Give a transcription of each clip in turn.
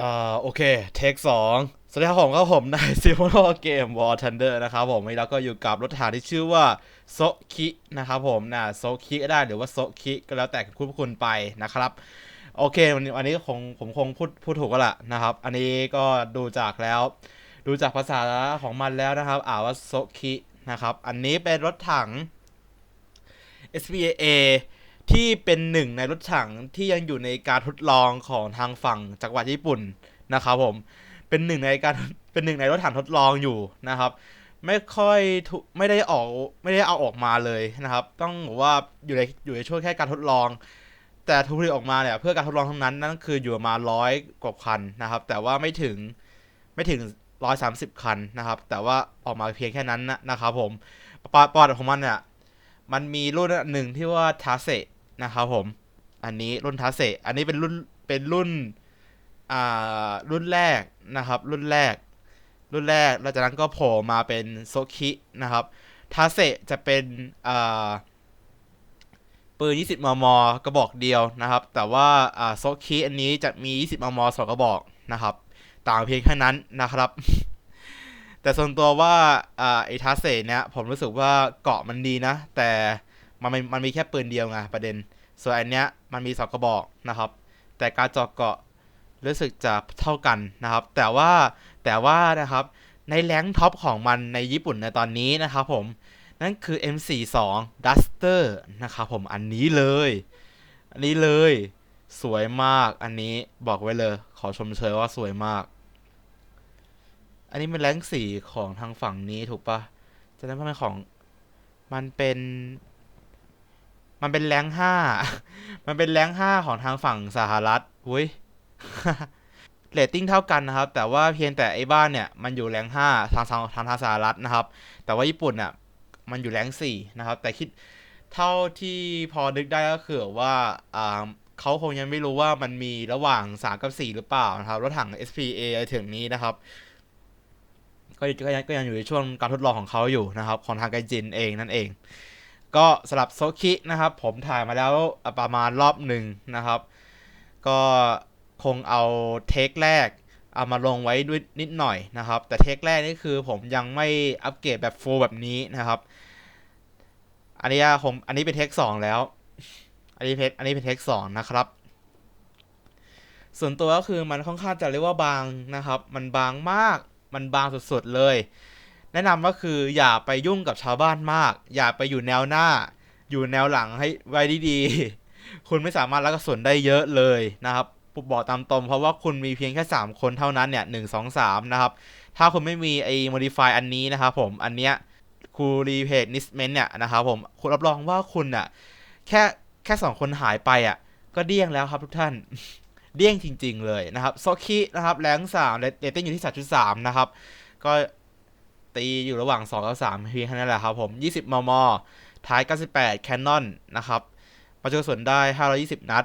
อ่อโอเค เทคสองสวัสดีครับผมก็ผมนายซิโมโนเกมวอร์ทันเดอร์นะครับผมวันนี้เราก็อยู่กับรถถังที่ชื่อว่าโซคินะครับผมนะโซคิก็ได้หรือว่าโซคิก็แล้วแต่คุณผู้คุณไปนะครับ โอเควันนี้วันนี้คงผมคงพูดพูดถูกก็ละนะครับ อันนี้ก็ดูจากแล้ว ดูจากภาษาของมันแล้วนะครับ อ่านว่าโซคินะครับ อันนี้เป็นรถถัง SPA ที่เป็นหนึ่งในรถถังที่ยังอยู่ในการทดลองของทางฝั่งจักรวรรดิญี่ปุ่นนะครับผมเป็นหนึ่งในการเป็นหนึ่งในรถถังทดลองอยู่นะครับ ไม่ค่อยไม่ได้ออกไม่ได้เอาออกมาเลยนะครับ ต้องบอกว่าอยู่ในอยู่ในช่วงแค่การทดลอง แต่ทุกผลิตออกมาเนี่ยเพื่อการทดลองทั้งนั้นนั่นคืออยู่ประมาร้อยกว่าคันนะครับ แต่ว่าไม่ถึงไม่ถึงร้อยสามสิบคันนะครับ แต่ว่าออกมาเพียงแค่นั้นนะนะครับผมปอดของมันเนี่ยมันมีรุ่นหนึ่งที่ว่าทาเซ นะครับผม อันนี้รุ่นทาเซอันนี้เป็นรุ่นเป็นรุ่นอ่ารุ่นแรกนะครับ รุ่นแรก รุ่นแรกแล้วจากนั้นก็โผล่มาเป็นโซคินะครับทาเซจะเป็นอ่าปืน 20 มม กระบอกเดียวนะครับ แต่ว่าอ่าโซคิอันนี้จะมี 20 มมสองกระบอกนะครับ ต่างเพียงแค่นั้นนะครับ แต่ส่วนตัวว่าอ่าไอทาเซเนี่ยผมรู้สึกว่าเกาะมันดีนะ แต่มันมีมันมีแค่ปืนเดียวไงประเด็น ส่วนอันเนี้ยมันมีสองกระบอกนะครับ แต่การเจาะเกาะรู้สึกจะเท่ากันนะครับ แต่ว่าแต่ว่านะครับในแรงค์ท็อปของมันในญี่ปุ่นในตอนนี้นะครับผม นั่นคือ M42 Duster นะครับผมอันนี้เลย อันนี้เลย สวยมากอันนี้บอกไว้เลย ขอชมเชยว่าสวยมาก อันนี้เป็นแรงค์สีของทางฝั่งนี้ถูกปะจะนั้นเป็นของ มันเป็น มันเป็นแรงห้า มันเป็นแรงห้าของทางฝั่งสหรัฐอุ้ยเรตติ้งเท่ากันนะครับ แต่ว่าเพียงแต่ไอ้บ้านเนี่ยมันอยู่แรงห้าทางทางทางทางสหรัฐนะครับ แต่ว่าญี่ปุ่นเนี่ยมันอยู่แรงสี่นะครับ แต่คิดเท่าที่พอนึกได้ก็คือว่าอ่าเขาคงยังไม่รู้ว่ามันมีระหว่าง 3 กับ 4 หรือเปล่านะครับรถถัง SPA ถึงนี้นะครับ ก็ก็ยังก็ยังอยู่ในช่วงการทดลองของเขาอยู่นะครับ ของทางไกจินเองนั่นเอง ก็สำหรับโซคินะครับ ผมถ่ายมาแล้วประมาณรอบหนึ่งนะครับ ก็คงเอาเทคแรกเอามาลงไว้ด้วยนิดหน่อยนะครับ แต่เทคแรกนี่คือผมยังไม่อัปเกรดแบบฟูลแบบนี้นะครับ อันนี้ผมอันนี้เป็นเทคสองแล้ว อันนี้เพชอันนี้เป็นเทคสองนะครับ ส่วนตัวก็คือมันค่อนข้างจะเรียกว่าบางนะครับ มันบางมาก มันบางสุดๆเลย แนะนำก็คืออย่าไปยุ่งกับชาวบ้านมาก อย่าไปอยู่แนวหน้า อยู่แนวหลังให้ไว้ดีๆ คุณไม่สามารถรับกระสุนได้เยอะเลยนะครับบอกตามตรงเพราะว่าคุณมีเพียงแค่ 3 คนเท่านั้นเนี่ยหนึ่งสองสามนะครับ ถ้าคุณไม่มีไอ้ modify อันนี้นะครับผม อันเนี้ยคูรีเพจนิสเมนเนี่ยนะครับผม คุณรับรองว่าคุณอะแค่แค่สองคนหายไปอะก็เดี้ยงแล้วครับทุกท่าน เดี้ยงจริง ๆ เลยนะครับ โซคินะครับ แรงสามเรตติ้งอยู่ที่3.3นะครับ ก็ ตีอยู่ระหว่าง 2 กับ 3 เพียงแค่นั้นแหละครับผม 20 มม ท้าย 98 แคนนอนนะครับ ประจุกระสุนได้ 520 นัด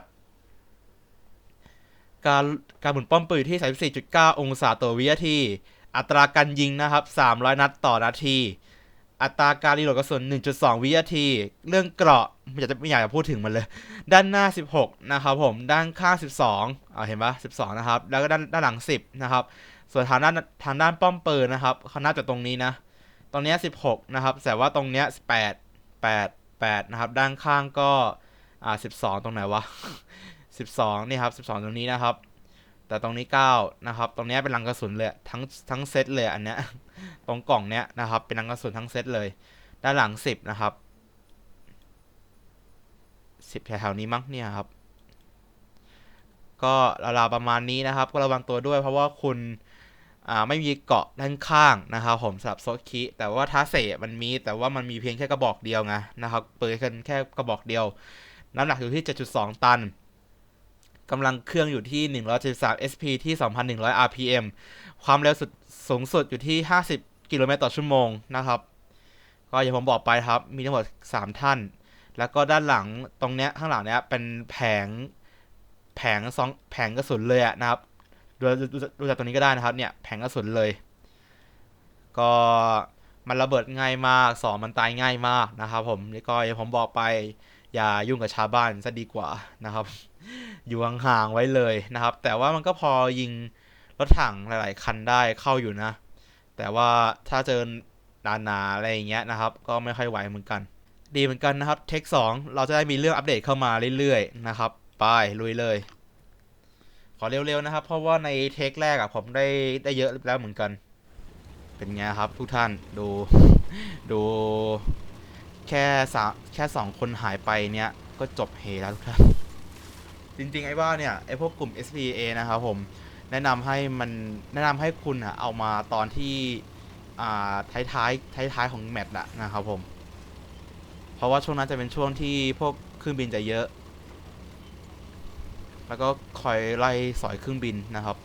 การการหมุนป้อมปืนอยู่ที่ 34.9 องศาต่อวินาที อัตราการยิงนะครับ 300 นัดต่อนาที อัตราการรีโหลดกระสุน 1.2 วินาที เรื่องเกราะไม่อยากจะไม่อยากจะพูดถึงมันเลย ด้านหน้า 16 นะครับผม ด้านข้าง 12 เอาเห็นปะ12 นะครับ แล้วก็ด้านด้านหลัง 10 นะครับ ส่วนทางด้านทางด้านป้อมปืนนะครับเขานับจากตรงนี้นะ ตรงนี้ 16 นะครับ แต่ว่าตรงเนี้ย8 8 8 นะครับ ด้านข้างก็อ่า12 ตรงไหนวะ 12 นี่ครับ 12 ตรงนี้นะครับ แต่ตรงนี้ 9 นะครับ ตรงนี้เป็นรังกระสุนเลย ทั้งทั้งเซตเลยอันเนี้ย ตรงกล่องเนี้ยนะครับ เป็นรังกระสุนทั้งเซตเลย ด้านหลัง 10 นะครับ 10 แถวๆนี้มั้งเนี่ยครับก็ราวๆประมาณนี้นะครับ ก็ระวังตัวด้วยเพราะว่าคุณ ไม่มีเกาะด้านข้างนะครับผมสำหรับโซคิ แต่ว่าทาเซมันมีแต่ว่ามันมีเพียงแค่กระบอกเดียวไงนะครับเปิดกันแค่กระบอกเดียว น้ำหนักอยู่ที่ 7.2 ตันกำลังเครื่องอยู่ที่ 173 SP ที่ 2,100 RPM ความเร็วสุดสูงสุดอยู่ที่ 50 กิโลเมตรต่อชั่วโมงนะครับ ก็อย่างผมบอกไปครับ มีทั้งหมด 3 ท่าน แล้วก็ด้านหลังตรงเนี้ยข้างหลังเนี้ยเป็นแผงแผงสองแผงกระสุนเลยนะครับ ดูดูดูจากตรงนี้ก็ได้นะครับ เนี่ยแผงกระสุนเลย ก็มันระเบิดง่ายมากสองมันตายง่ายมากนะครับผมนี่ก็อย่างผมบอกไป อย่ายุ่งกับชาวบ้านซะดีกว่านะครับ อยู่ห่างๆไว้เลยนะครับ แต่ว่ามันก็พอยิงรถถังหลาย ๆ คันได้เข้าอยู่นะ แต่ว่าถ้าเจอหนาๆอะไรอย่างเงี้ยนะครับ ก็ไม่ค่อยไหวเหมือนกัน ดีเหมือนกันนะครับ เทคสองเราจะได้มีเรื่องอัปเดตเข้ามาเรื่อย ๆ นะครับ ไปลุยเลย ขอเร็วๆนะครับ เพราะว่าในเทคแรกอะผมได้ได้เยอะแล้วเหมือนกัน เป็นไงครับทุกท่านดูดูแค่สามแค่สองคนหายไปเนี้ยก็จบเฮแล้วทุกท่าน จริงๆ ไอ้บ้าเนี่ยไอ้พวกกลุ่ม SPA นะครับผมแนะนำให้มันแนะนำให้คุณอะเอามาตอนที่อ่าท้ายๆท้ายๆของแมตช์อะนะครับผม เพราะว่าช่วงนั้นจะเป็นช่วงที่พวกเครื่องบินจะเยอะ แล้วก็คอยไล่สอยเครื่องบินนะครับ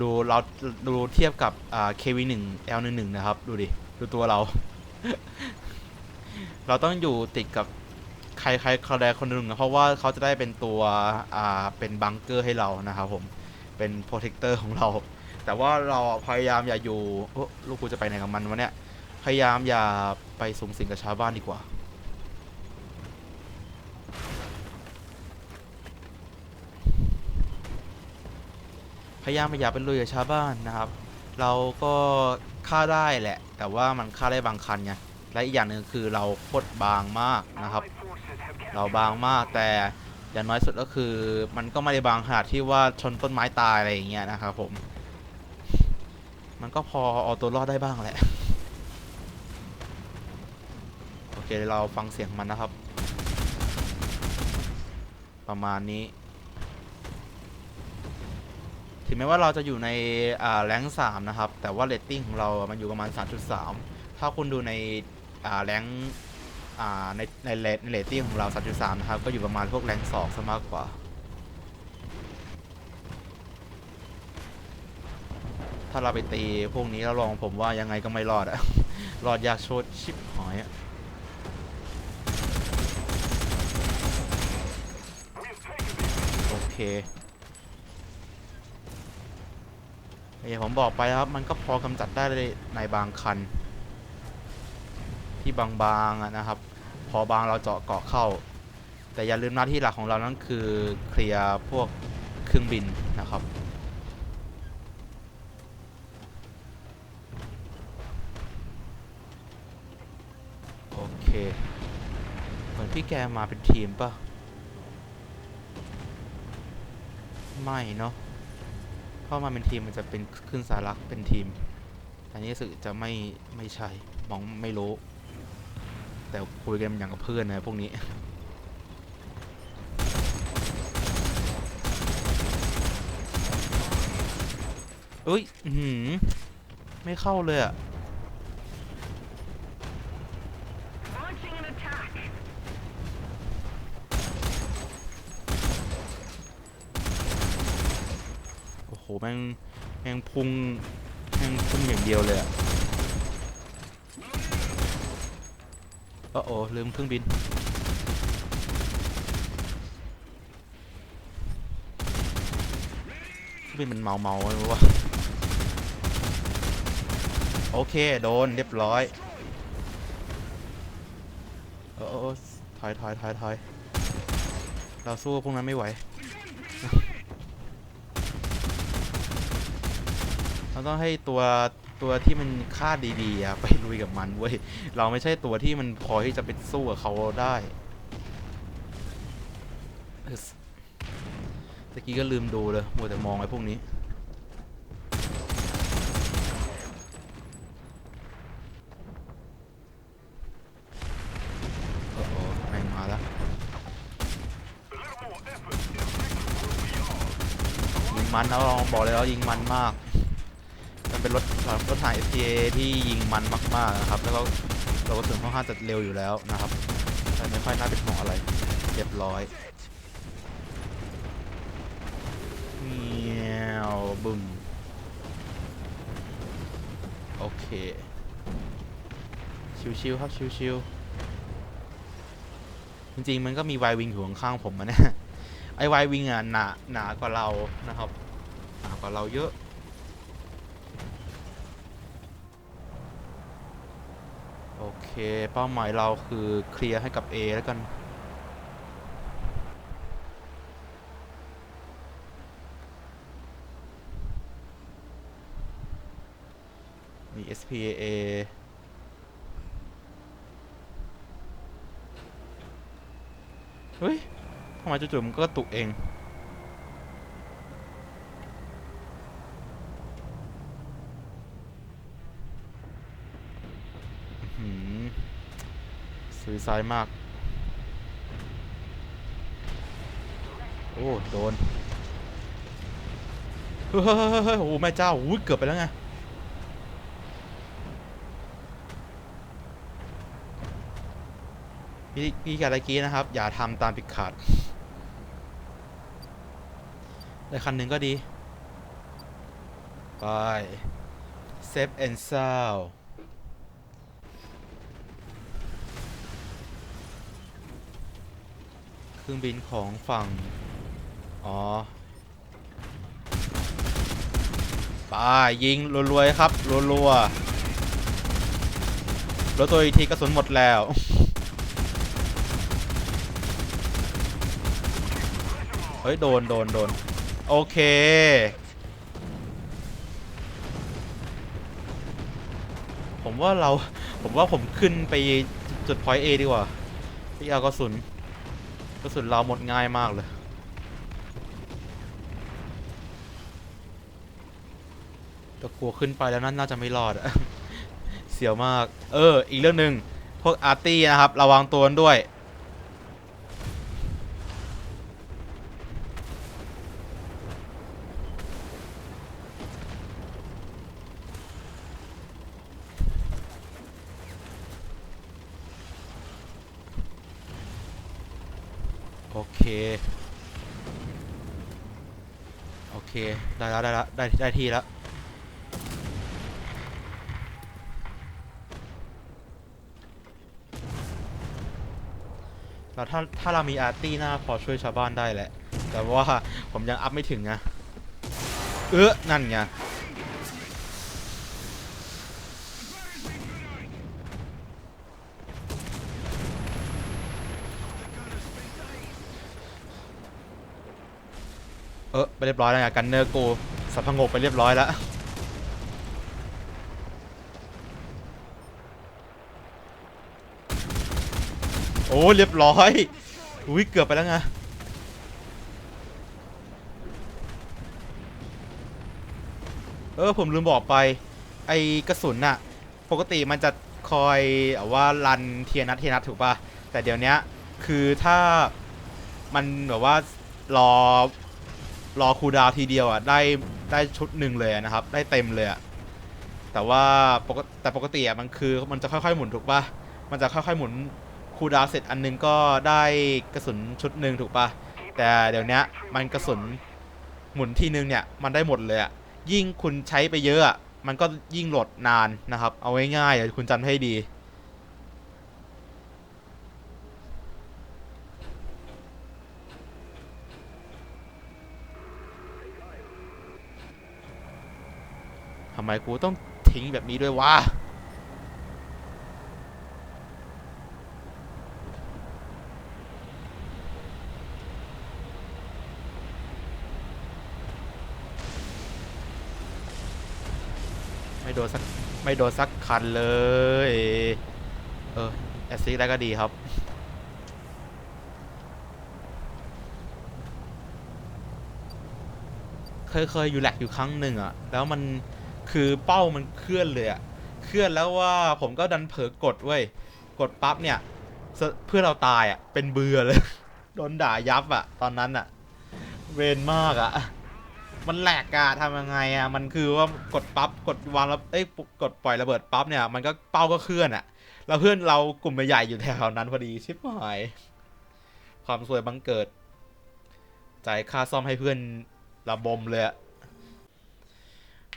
ดูเราดูเทียบกับอ่า KV1 L11 นะครับ ดูดิ ดูตัวเรา เราต้องอยู่ติดกับใครใครใครใดคนหนึ่งนะเพราะว่าเขาจะได้เป็นตัวอ่าเป็นบังเกอร์ให้เรานะครับผมเป็นโปรเทคเตอร์ของเรา แต่ว่าเราพยายามอย่าอยู่ลูกกูจะไปไหนกับมันวะเนี่ยพยายามอย่าไปสูงสิงกับชาวบ้านดีกว่า พยายามอย่าไปลุยกับชาวบ้านนะครับ เราก็ฆ่าได้แหละ แต่ว่ามันฆ่าได้บางคันไงและอีกอย่างหนึ่งคือเราโคตรบางมากนะครับ เราบางมากแต่อย่างน้อยสุดก็คือ มันก็ไม่ได้บางขนาดที่ว่าชนต้นไม้ตายอะไรอย่างเงี้ยนะครับผม มันก็พอเอาตัวรอดได้บ้างแหละ โอเคเราฟังเสียงมันนะครับ ประมาณนี้ ถึงแม้ว่าเราจะอยู่ในอ่าแรงสามนะครับ แต่ว่าเรตติ้งของเรา มันอยู่ประมาณ 3.3 ถ้าคุณดูในอ่าแรงอ่าในในเรตในเรตติ้งของเรา 3.3 นะครับ ก็อยู่ประมาณพวกแรงสองซะมากกว่าถ้าเราไปตีพวกนี้แล้วลองผมว่ายังไงก็ไม่รอดอะรอดยากโชดชิบหอยอะโอเค อย่างผมบอกไปครับ มันก็พอกำจัดได้ในบางคัน ที่บางๆอะนะครับ พอบางเราเจาะเกาะเข้า แต่อย่าลืมหน้าที่หลักของเรานั่นคือเคลียร์พวกเครื่องบินนะครับโอเคเหมือนพี่แกมาเป็นทีมป่ะ ไม่เนาะ เพรามาเป็นทีมมันจะเป็นขึ้นสารักเป็นทีม อันนี้รู้สึกจะไม่ไม่ใช่มองไม่รู้ แต่คุยกันอย่างกับเพื่อนนะพวกนี้เอ้ย หืม ไม่เข้าเลยอะ Launching an attack. โอ้โห แม่งแม่งพุ่งแม่งพุ่งอย่างเดียวเลยอะโอ้โอ้ลืมเครื่องบิน เครื่องบินมันเมาเมาไม่รู้ว่าโอเค โดนเรียบร้อยโอ้โอ้โอ้ถอยถอยถอยถอยเราสู้พวกนั้นไม่ไหว เราต้องให้ตัวตัวที่มันค่าดีๆอะไปลุยกับมันเว้ย เราไม่ใช่ตัวที่มันพอที่จะไปสู้กับเขาได้เออตะกี้ก็ลืมดูเลยมัวแต่มองไอ้พวกนี้ โอ้โหแม่งมาแล้วยิงมันนะลองบอกเลยว่ายิงมันมากมัน เป็นรถรถถ่าย FTA ที่ยิงมันมากๆนะครับ แล้วก็เราก็ถึงค่อนข้างจะเร็วอยู่แล้วนะครับแต่ไม่ค่อยน่าเป็นห่วงอะไรเรียบร้อยเมียวบึ้มโอเค ชิวๆครับชิวๆจริงๆมันก็มีไววิงอยู่ข้างๆผมอะเนี่ยไอไววิงอะหนาหนากว่าเรานะครับหนากว่าเราเยอะ เค เป้าหมายเราคือเคลียร์ให้กับ A แล้วกัน มี SPA เฮ้ยทำไมจู่ๆมันก็ตุกเอง หืม ซื้อซ้ายมาก โอ้โดน เฮ้ยโอ้แม่เจ้าอุ้ยเกือบไปแล้วไง พี่พี่กาตะกี้นะครับ อย่าทำตามผิดขาดได้คันหนึ่งก็ดี ไป Safe and sound เค รื่องบินของฝั่ง อ๋อป้ายิงรัวๆครับรัวๆแล้วตัวอีกทีกระสุนหมดแล้ว เฮ้ย โดนโดนโดนโอเคผมว่าเราผมว่าผมขึ้นไปจุดพอยต์ A ดีกว่าพี่เอากระสุน กระสุนเราหมดง่ายมากเลย แตะกลัวขึ้นไปแล้วนั่นน่าจะไม่รอดอะเสียวมาก เออ อีกเรื่องหนึ่งพวกอาร์ตี้นะครับ ระวังตัวด้วย เค โอเค ได้แล้วได้แล้วได้ได้ที่แล้วแล้วถ้าถ้าเรามีอาร์ตี้หน้าพอช่วยชาวบ้านได้แหละ แต่ว่าผมยังอัพไม่ถึงไงเออนั่นไง เออไปเรียบร้อยแล้วไงกันเนอร์กูสับพงกไปเรียบร้อยแล้วโอ้เรียบร้อยอุ้ยเกือบไปแล้วไงเออผมลืมบอกไป ไอกระสุนน่ะ ปกติมันจะคอยเอว่ารันเทียนัดเทียนัดถูกป่ะ แต่เดี๋ยวนี้คือถ้ามันแบบว่ารอ รอคูดาวทีเดียวอะได้ได้ชุดหนึ่งเลยนะครับ ได้เต็มเลยอะแต่ว่าปกแต่ปกติอะมันคือมันจะค่อยๆหมุนถูกปะมันจะค่อยๆหมุนคูดาวเสร็จอันหนึงก็ได้กระสุนชุดหนึ่งถูกปะแต่เดี๋ยวนี้มันกระสุนหมุนทีนึงเนี่ยมันได้หมดเลยอะยิ่งคุณใช้ไปเยอะมันก็ยิ่งโหลดนานนะครับ เอาง่ายๆเดี๋ยวคุณจำให้ดีำไมกูต้องทิ้งแบบนี้ด้วยวะไม่โดนสักไม่โดนสักคันเลย เออ แอสซิสได้ก็ดีครับเคยเคยอยู่แหลกอยู่ครั้งหนึ่งอะแล้วมัน คือเป้ามันเคลื่อนเลยอะเคลื่อนแล้วว่าผมก็ดันเผลอกดเว้ยกดปั๊บเนี่ยเพื่อเราตายอะเป็นเบื่อเลย โดนด่ายับอะตอนนั้นอะเวนมากอะมันแหลกอะทำยังไงอะมันคือว่ากดปั๊บกดวางแล้วเอ้ยกดปล่อยระเบิดปั๊บเนี่ยมันก็เป้าก็เคลื่อนอะแล้วเพื่อนเรากลุ่มใหญ่อยู่แถวนั้นพอดีชิบหาย ความสวยบังเกิดจ่ายค่าซ่อมให้เพื่อนระบมเลยอะ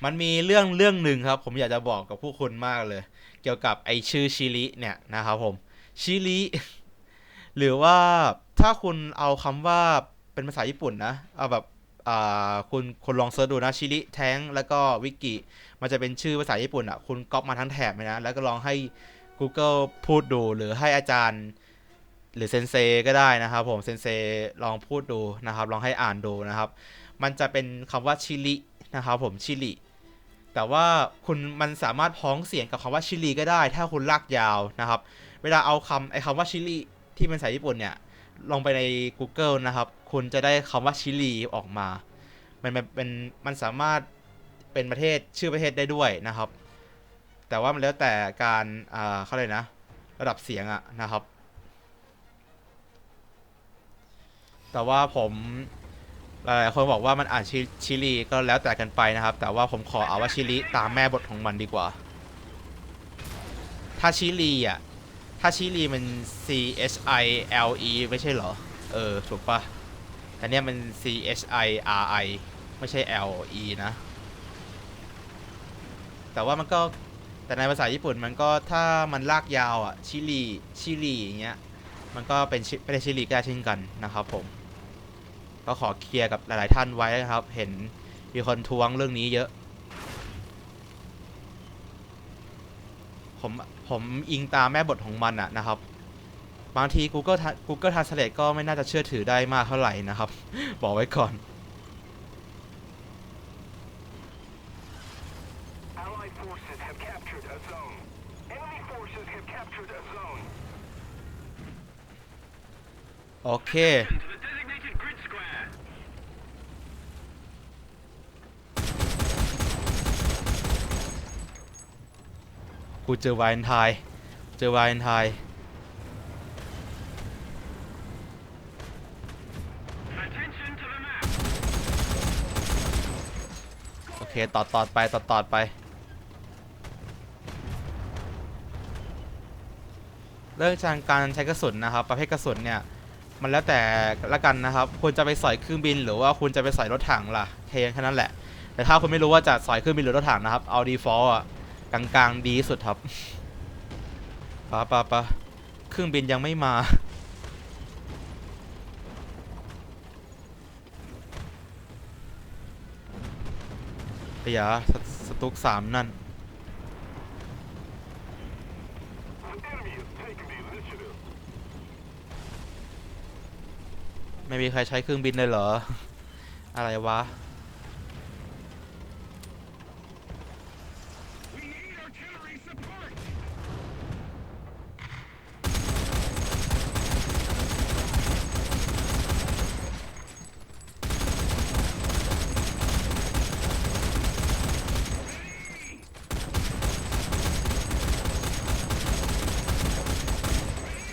มันมีเรื่องเรื่องหนึ่งครับ ผมอยากจะบอกกับผู้คนมากเลย เกี่ยวกับไอชื่อชิลิเนี่ยนะครับผมชิลิหรือว่าถ้าคุณเอาคำว่าเป็นภาษาญี่ปุ่นนะเอาแบบอ่าคุณคุณลองเสิร์ชดูนะชิลิแท้งแล้วก็วิกิมันจะเป็นชื่อภาษาญี่ปุ่นอะคุณก๊อปมาทั้งแถบเลยนะ แล้วก็ลองให้ Google พูดดูหรือให้อาจารย์ หรือเซนเซก็ได้นะครับผมเซนเซลองพูดดูนะครับ ลองให้อ่านดูนะครับ มันจะเป็นคำว่าชิลิ นะครับผมชิลิแต่ว่าคุณมันสามารถพ้องเสียงกับคำว่าชิลีก็ได้ ถ้าคุณลากยาวนะครับ เวลาเอาคำไอ้คำว่าชิลีที่เป็นภาษาญี่ปุ่นเนี่ยลงไปใน Google นะครับ คุณจะได้คำว่าชิลีออกมา มันเป็นมันสามารถเป็นประเทศชื่อประเทศได้ด้วยนะครับ แต่ว่ามันแล้วแต่การอ่าเขาเลยนะ ระดับเสียงอะนะครับ แต่ว่าผม หลายๆคนบอกว่ามันอ่านชิชิลีก็แล้วแต่กันไปนะครับ แต่ว่าผมขอเอาว่าชิลีตามแม่บทของมันดีกว่า ถ้าชิลีอะ ถ้าชิลีมัน C H I L E ไม่ใช่เหรอ เออ ถูกปะแต่เนี่ยมัน C H I R I ไม่ใช่ L E นะ แต่ว่ามันก็ แต่ในภาษาญี่ปุ่นมันก็ถ้ามันลากยาวอะ ชิลี ชิลีอย่างเงี้ย มันก็เป็นเป็นชิลีก็ได้เช่นกันนะครับผม ก็ขอเคลียร์กับหลาย ๆ ท่านไว้นะครับ เห็นมีคนทวงเรื่องนี้เยอะ ผมผมอิงตามแม่บทของมันอะนะครับ บางที Google Tra- Google Translate ก็ไม่น่าจะเชื่อถือได้มากเท่าไหร่นะครับ บอกไว้ก่อน Allied forces have captured a zone. Enemy forces have captured a zone. โอเค กูเจอวาเลนไทน์เจอวาเลนไทน์ Attention to the map. โอเคต่อต่อไปต่อต่อไป เรื่องจากการใช้กระสุนนะครับ ประเภทกระสุนเนี่ยมันแล้วแต่ละกันนะครับ คุณจะไปสอยเครื่องบิน หรือว่าคุณจะไปสอยรถถังล่ะเทแค่นั้นแหละ แต่ถ้าคุณไม่รู้ว่าจะสอยเครื่องบินหรือรถถังนะครับ เอาดีฟอลต์อะ กลางๆดีสุดครับปะปะปะเครื่องบินยังไม่มาไอ้ยาสสตุกสามนั่น ไม่มีใครใช้เครื่องบินเลยเหรอ อะไรวะ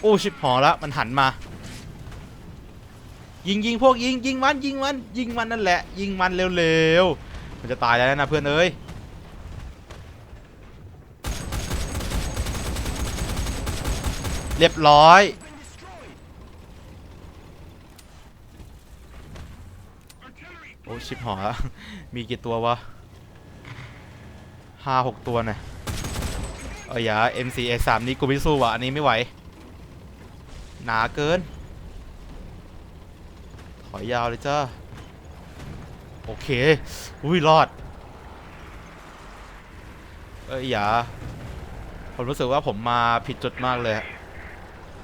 โอ้ชิบหอแล้วมันหันมา ยิงยิงพวกยิงยิงมันยิงมันยิงมันนั่นแหละ ยิงมันเร็วๆมันจะตายแล้วนะเพื่อนเอ้ยเรียบร้อยโอ้ชิบหอแล้วมีกี่ตัววะห้าหกตัวนะเอ้ยอย่า MCA 3นี้กูไม่สู้ว่ะอันนี้ไม่ไหว หนาเกิน ถอยยาวเลยจ้า โอเค อุ้ย รอด เอ้ยอย่า ผมรู้สึกว่าผมมาผิดจุดมากเลย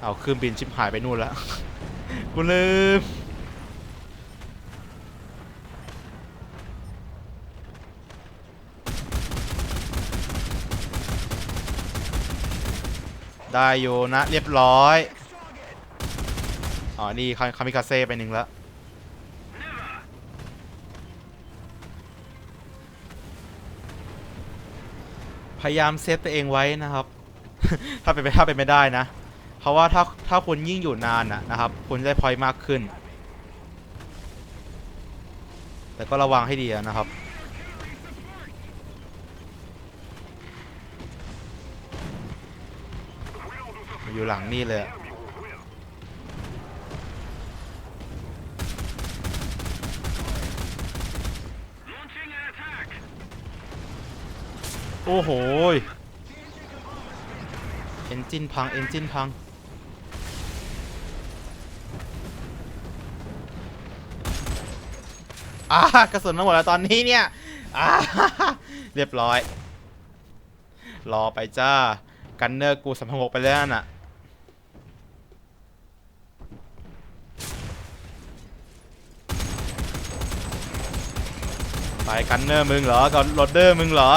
เอาเครื่องบินชิบหายไปนู่นแล้ว กูลืมได้อยู่นะ เรียบร้อย อ๋อ นี่คาคามิคาเซ่ไปหนึ่งแล้ว พยายามเซฟตัวเองไว้นะครับ ถ้าเป็นไปถ้าเป็นไม่ได้นะ เพราะว่าถ้าถ้าคุณยิ่งอยู่นานนะนะครับ คุณได้พอยมากขึ้น แต่ก็ระวังให้ดีนะครับอยู่หลังนี่เลย โอ้โหเอนจินพัง เอนจินพัง อ่ากระสุนมาหมดแล้วตอนนี้เนี่ย อ่า เรียบร้อย รอไปจ้า กันเนอร์กูสามพันหกไปแล้วน่ะ ไปกันเนอร์มึงเหรอกับโรดเดอร์มึงเหรอ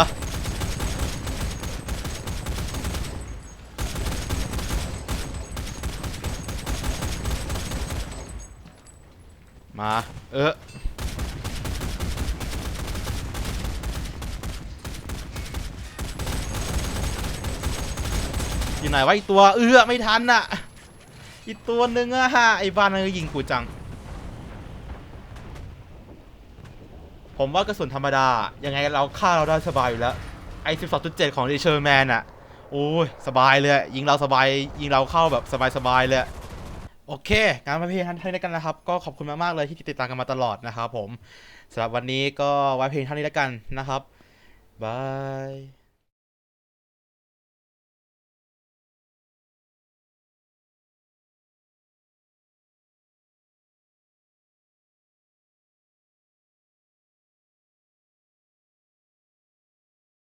มา เอออยู่ไหนวะอีตัวเอื้อไม่ทันอะอีกตัวหนึ่งอะฮะไอ้บ้านนั่นก็ยิงกูจัง ผมว่ากระสุนธรรมดา ยังไงเราฆ่าเราได้สบายอยู่แล้ว ไอ้12.7ของดิเชอร์แมนอะโอ้ย สบายเลย ยิงเราสบาย ยิงเราเข้าแบบสบายๆเลย โอเคการมาเพียงท่านี้แล้วกันนะครับ ก็ขอบคุณมากๆเลยที่ติดตามกันมาตลอดนะครับผมสำหรับวันนี้ก็ไว้เพียงเท่านี้แล้วกันนะครับบาย